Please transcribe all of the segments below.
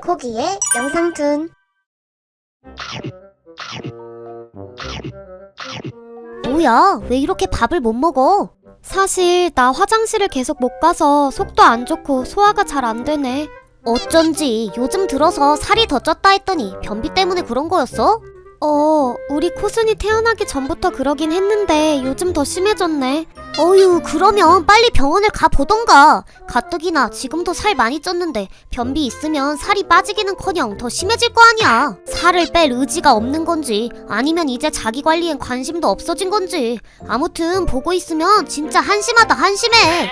코기의 영상툰 뭐야, 왜 이렇게 밥을 못 먹어? 사실 나 화장실을 계속 못 가서 속도 안 좋고 소화가 잘 안 되네. 어쩐지 요즘 들어서 살이 더 쪘다 했더니 변비 때문에 그런 거였어? 어, 우리 코순이 태어나기 전부터 그러긴 했는데 요즘 더 심해졌네. 어휴, 그러면 빨리 병원을 가 보던가. 가뜩이나 지금도 살 많이 쪘는데 변비 있으면 살이 빠지기는커녕 더 심해질 거 아니야. 살을 뺄 의지가 없는 건지 아니면 이제 자기 관리엔 관심도 없어진 건지 아무튼 보고 있으면 진짜 한심하다 한심해.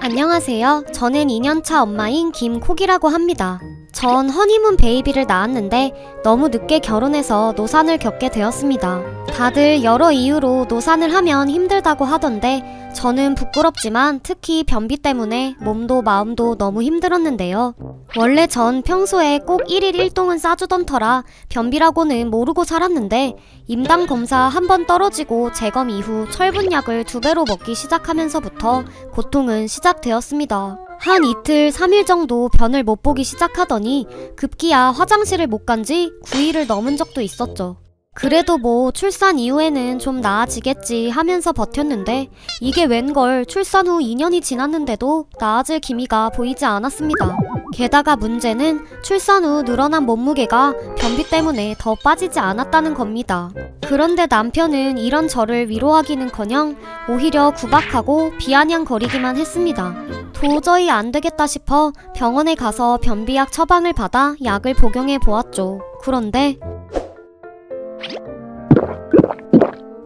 안녕하세요. 저는 2년차 엄마인 김콕이라고 합니다. 전 허니문 베이비를 낳았는데 너무 늦게 결혼해서 노산을 겪게 되었습니다. 다들 여러 이유로 노산을 하면 힘들다고 하던데 저는 부끄럽지만 특히 변비 때문에 몸도 마음도 너무 힘들었는데요. 원래 전 평소에 꼭 1일 1동은 싸주던 터라 변비라고는 모르고 살았는데 임당 검사 한 번 떨어지고 재검 이후 철분약을 두 배로 먹기 시작하면서부터 고통은 시작되었습니다. 한 이틀, 3일 정도 변을 못 보기 시작하더니 급기야 화장실을 못 간 지 9일을 넘은 적도 있었죠. 그래도 뭐 출산 이후에는 좀 나아지겠지 하면서 버텼는데 이게 웬걸 출산 후 2년이 지났는데도 나아질 기미가 보이지 않았습니다. 게다가 문제는 출산 후 늘어난 몸무게가 변비 때문에 더 빠지지 않았다는 겁니다. 그런데 남편은 이런 저를 위로하기는커녕 오히려 구박하고 비아냥거리기만 했습니다. 도저히 안 되겠다 싶어 병원에 가서 변비약 처방을 받아 약을 복용해 보았죠. 그런데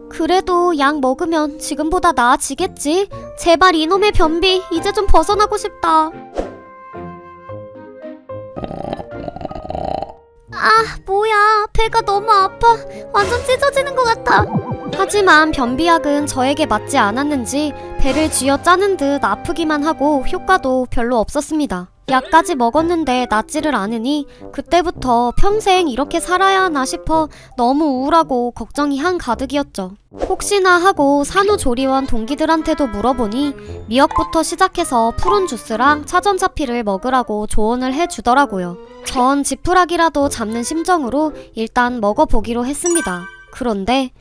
그래도 약 먹으면 지금보다 나아지겠지? 제발 이놈의 변비 이제 좀 벗어나고 싶다. 아, 뭐야. 배가 너무 아파. 완전 찢어지는 것 같아. 하지만 변비약은 저에게 맞지 않았는지 배를 쥐어 짜는 듯 아프기만 하고 효과도 별로 없었습니다. 약까지 먹었는데 낫지를 않으니 그때부터 평생 이렇게 살아야 하나 싶어 너무 우울하고 걱정이 한가득이었죠. 혹시나 하고 산후조리원 동기들한테도 물어보니 미역부터 시작해서 푸른 주스랑 차전자피를 먹으라고 조언을 해주더라고요. 전 지푸라기라도 잡는 심정으로 일단 먹어보기로 했습니다. 그런데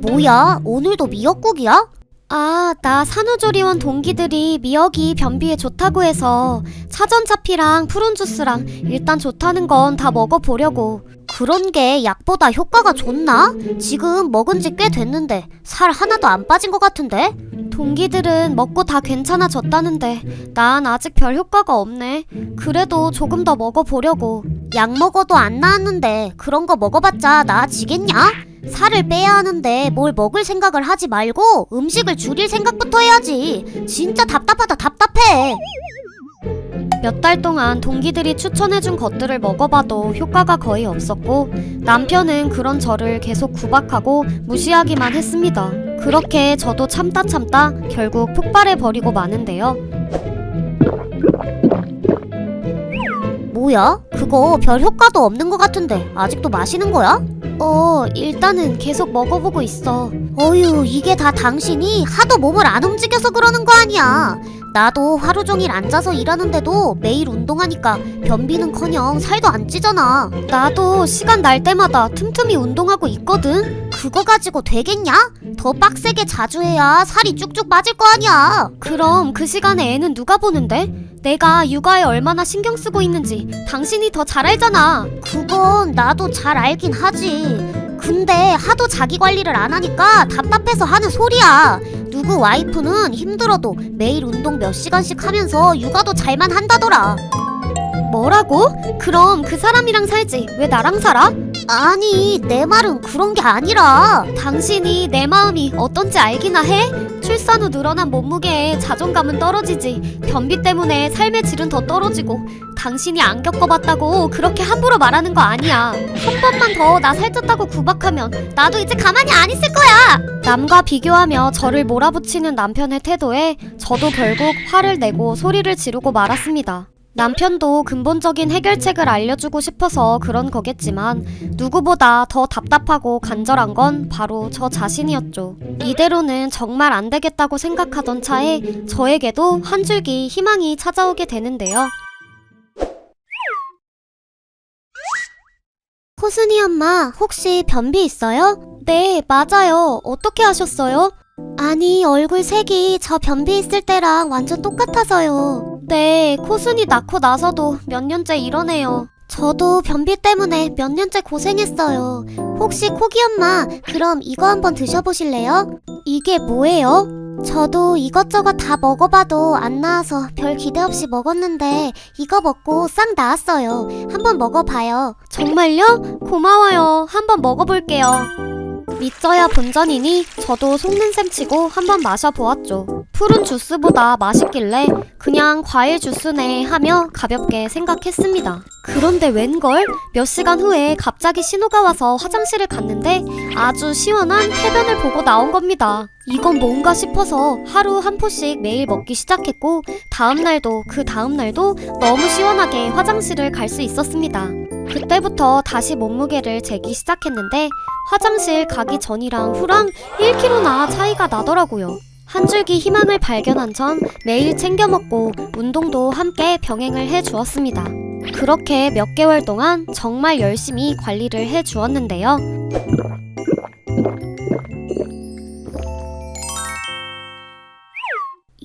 뭐야? 오늘도 미역국이야? 아, 나 산후조리원 동기들이 미역이 변비에 좋다고 해서 차전차피랑 푸른 주스랑 일단 좋다는 건 다 먹어보려고. 그런 게 약보다 효과가 좋나? 지금 먹은 지 꽤 됐는데 살 하나도 안 빠진 것 같은데? 동기들은 먹고 다 괜찮아졌다는데 난 아직 별 효과가 없네. 그래도 조금 더 먹어보려고. 약 먹어도 안 나았는데 그런 거 먹어봤자 나아지겠냐? 살을 빼야 하는데 뭘 먹을 생각을 하지 말고 음식을 줄일 생각부터 해야지. 진짜 답답하다 답답해. 몇 달 동안 동기들이 추천해준 것들을 먹어봐도 효과가 거의 없었고 남편은 그런 저를 계속 구박하고 무시하기만 했습니다. 그렇게 저도 참다 참다 결국 폭발해버리고 마는데요. 뭐야? 그거 별 효과도 없는 것 같은데 아직도 마시는 거야? 어, 일단은 계속 먹어보고 있어. 어휴, 이게 다 당신이 하도 몸을 안 움직여서 그러는 거 아니야. 나도 하루 종일 앉아서 일하는데도 매일 운동하니까 변비는 커녕 살도 안 찌잖아. 나도 시간 날 때마다 틈틈이 운동하고 있거든. 그거 가지고 되겠냐? 더 빡세게 자주 해야 살이 쭉쭉 빠질 거 아니야. 그럼 그 시간에 애는 누가 보는데? 내가 육아에 얼마나 신경 쓰고 있는지 당신이 더 잘 알잖아. 그건 나도 잘 알긴 하지. 근데 하도 자기 관리를 안 하니까 답답해서 하는 소리야. 누구 와이프는 힘들어도 매일 운동 몇 시간씩 하면서 육아도 잘만 한다더라. 뭐라고? 그럼 그 사람이랑 살지 왜 나랑 살아? 아니 내 말은 그런 게 아니라 당신이 내 마음이 어떤지 알기나 해? 출산 후 늘어난 몸무게에 자존감은 떨어지지. 변비 때문에 삶의 질은 더 떨어지고 당신이 안 겪어봤다고 그렇게 함부로 말하는 거 아니야. 한 번만 더 나 살쪘다고 구박하면 나도 이제 가만히 안 있을 거야. 남과 비교하며 저를 몰아붙이는 남편의 태도에 저도 결국 화를 내고 소리를 지르고 말았습니다 남편도 근본적인 해결책을 알려주고 싶어서 그런 거겠지만 누구보다 더 답답하고 간절한 건 바로 저 자신이었죠. 이대로는 정말 안 되겠다고 생각하던 차에 저에게도 한 줄기 희망이 찾아오게 되는데요. 코순이 엄마, 혹시 변비 있어요? 네, 맞아요. 어떻게 하셨어요? 아니, 얼굴 색이 저 변비 있을 때랑 완전 똑같아서요. 네, 코순이 낳고 나서도 몇 년째 이러네요. 저도 변비 때문에 몇 년째 고생했어요. 혹시 코기 엄마, 그럼 이거 한번 드셔보실래요? 이게 뭐예요? 저도 이것저것 다 먹어봐도 안 나아서 별 기대 없이 먹었는데 이거 먹고 싹 나았어요. 한번 먹어봐요. 정말요? 고마워요. 한번 먹어볼게요. 믿져야 본전이니 저도 속는 셈 치고 한번 마셔보았죠. 푸른 주스보다 맛있길래 그냥 과일 주스네 하며 가볍게 생각했습니다. 그런데 웬걸? 몇 시간 후에 갑자기 신호가 와서 화장실을 갔는데 아주 시원한 해변을 보고 나온 겁니다. 이건 뭔가 싶어서 하루 한 포씩 매일 먹기 시작했고 다음날도 그 다음날도 너무 시원하게 화장실을 갈 수 있었습니다. 그때부터 다시 몸무게를 재기 시작했는데 화장실 가기 전이랑 후랑 1kg나 차이가 나더라고요. 한 줄기 희망을 발견한 전 매일 챙겨 먹고 운동도 함께 병행을 해 주었습니다. 그렇게 몇 개월 동안 정말 열심히 관리를 해 주었는데요.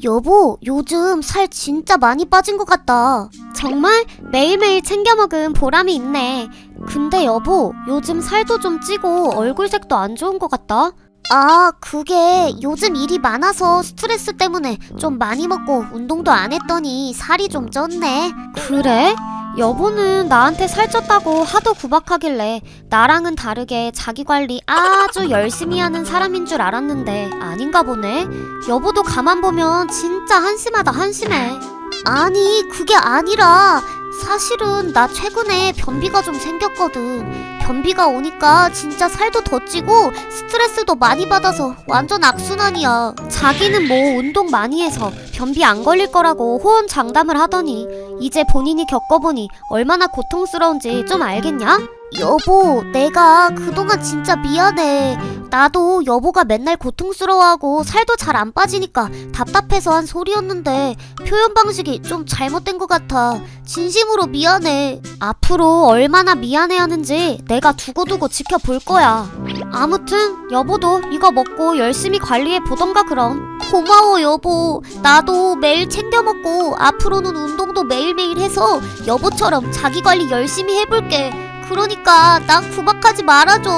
여보, 요즘 살 진짜 많이 빠진 것 같다. 정말 매일매일 챙겨 먹은 보람이 있네. 근데 여보, 요즘 살도 좀 찌고 얼굴색도 안 좋은 것 같다. 아, 그게 요즘 일이 많아서 스트레스 때문에 좀 많이 먹고 운동도 안 했더니 살이 좀 쪘네. 그래? 여보는 나한테 살쪘다고 하도 구박하길래 나랑은 다르게 자기 관리 아주 열심히 하는 사람인 줄 알았는데 아닌가 보네. 여보도 가만 보면 진짜 한심하다 한심해. 아니 그게 아니라 사실은 나 최근에 변비가 좀 생겼거든. 변비가 오니까 진짜 살도 더 찌고 스트레스도 많이 받아서 완전 악순환이야. 자기는 뭐 운동 많이 해서 변비 안 걸릴 거라고 호언 장담을 하더니 이제 본인이 겪어보니 얼마나 고통스러운지 좀 알겠냐? 여보, 내가 그동안 진짜 미안해. 나도 여보가 맨날 고통스러워하고 살도 잘 안 빠지니까 답답해서 한 소리였는데 표현 방식이 좀 잘못된 것 같아. 진심으로 미안해. 앞으로 얼마나 미안해 하는지 내가 두고두고 지켜볼 거야. 아무튼 여보도 이거 먹고 열심히 관리해 보던가 그럼. 고마워 여보. 나도 매일 챙겨 먹고 앞으로는 운동도 매일매일 해서 여보처럼 자기 관리 열심히 해볼게. 그러니까 난 구박하지 말아줘.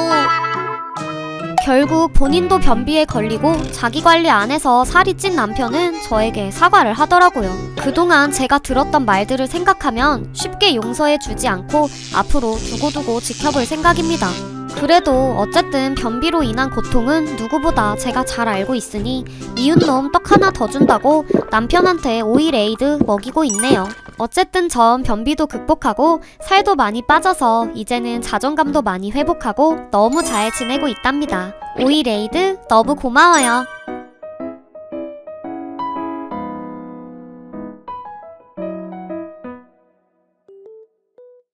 결국 본인도 변비에 걸리고 자기 관리 안 해서 살이 찐 남편은 저에게 사과를 하더라고요. 그동안 제가 들었던 말들을 생각하면 쉽게 용서해 주지 않고 앞으로 두고두고 지켜볼 생각입니다. 그래도 어쨌든 변비로 인한 고통은 누구보다 제가 잘 알고 있으니 미운 놈떡 하나 더 준다고 남편한테 오일 에이드 먹이고 있네요. 어쨌든 전 변비도 극복하고 살도 많이 빠져서 이제는 자존감도 많이 회복하고 너무 잘 지내고 있답니다. 오일 에이드 너무 고마워요.